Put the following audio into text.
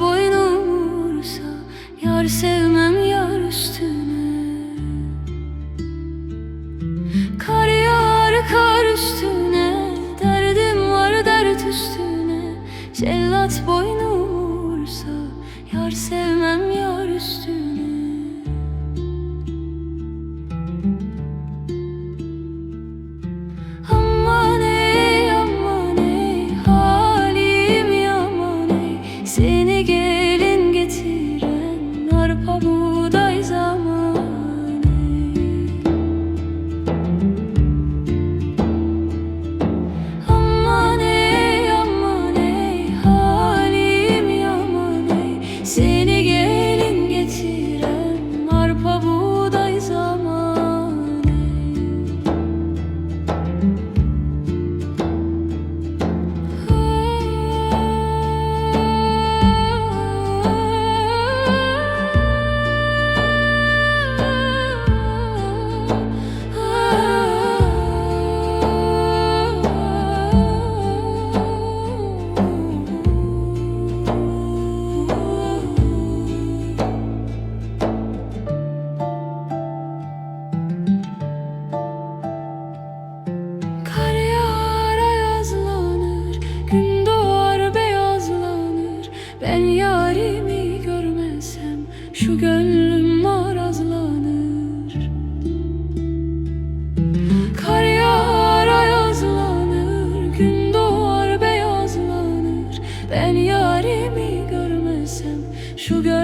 boynum vursa Yar sevmem yar üstüne. Kar yağar kar üstüne Derdim var dert üstüne. Cellat boynum vursa Yar sevmem yar üstüne Gün doğar beyazlanır. Ben yarimi görmezsem Şu gönlüm marazlanır Kar yağar ayazlanır Gün doğar beyazlanır. Ben yarimi görmezsem Şu gönlüm